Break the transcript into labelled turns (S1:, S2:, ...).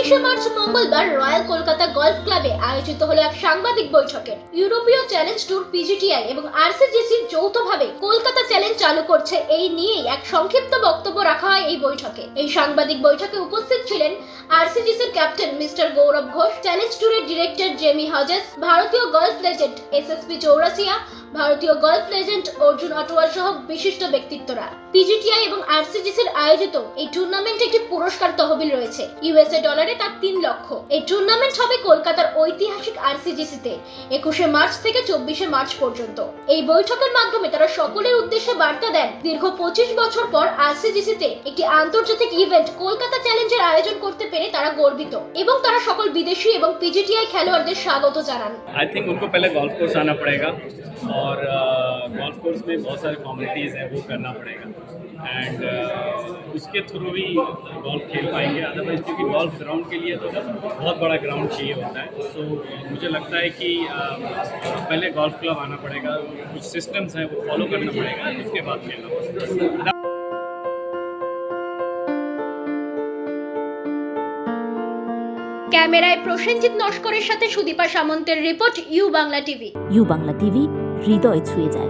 S1: চব্বিশে মার্চ মঙ্গলবার royal Kolkata golf ক্লাবে আয়োজিত হলো এক সাংবাদিক বৈঠকে ইউরোপীয় চ্যালেঞ্জ ট্যুর পিজিটিআই এবং আরসিজিসি যৌথভাবে কলকাতা চ্যালেঞ্জ চালু করছে এই নিয়েই এক সংক্ষিপ্ত বক্তব্য রাখা হয় এই বৈঠকে। এই সাংবাদিক বৈঠকে উপস্থিত ছিলেন আরসিজিসির captain mister Gaurav Ghosh, challenge ট্যুরের ডিরেক্টর জেমি হজেস, ভারতীয় গলফ লেজেন্ড এসএসপি চৌরাসিয়া ভারতীয় গলফ লেজেন্ড অর্জুন অটোয়াল সহ বিশিষ্ট ব্যক্তিত্বরা। পিজিটিআই এবং আরসিজিসির আয়োজিত এই টুর্নামেন্টে একটি পুরস্কার তহবিল রয়েছে। ইউএসএ ডলারে তার তিন লক্ষ। এই টুর্নামেন্ট হবে কলকাতার ঐতিহাসিক আরসিজিসিতে একুশে মার্চ থেকে চব্বিশে মার্চ পর্যন্ত। এই বৈঠকের মাধ্যমে তারা সকলের উদ্দেশ্যে বার্তা দেন, দীর্ঘ পঁচিশ বছর পর আরসিজিসিতে একটি আন্তর্জাতিক ইভেন্ট কলকাতা চ্যালেঞ্জের আয়োজন করতে পেরে তারা গর্বিত এবং তারা সকল বিদেশি এবং পিজিটিআই খেলোয়াড়দের স্বাগত জানান
S2: आई थिंक उनको पहले गोल्फ कोर्स आना पड़ेगा और गोल्फ कोर्स में बहुत सारे फॉर्मेलिटीज़ हैं वो करना पड़ेगा एंड उसके थ्रू ही गोल्फ खेल पाएंगे अदरवाइज क्योंकि गोल्फ ग्राउंड के लिए तो बहुत बड़ा ग्राउंड चाहिए होता है सो मुझे लगता है कि uh, पहले गोल्फ क्लब आना पड़ेगा कुछ सिस्टम्स हैं वो फॉलो करना पड़ेगा उसके बाद खेलना पड़ेगा
S1: ক্যামেরায় প্রসেনজিৎ নস্করের সাথে Sudipa সামন্তের report U Bangla TV.
S3: U Bangla TV, হৃদয় ছুঁয়ে যায়।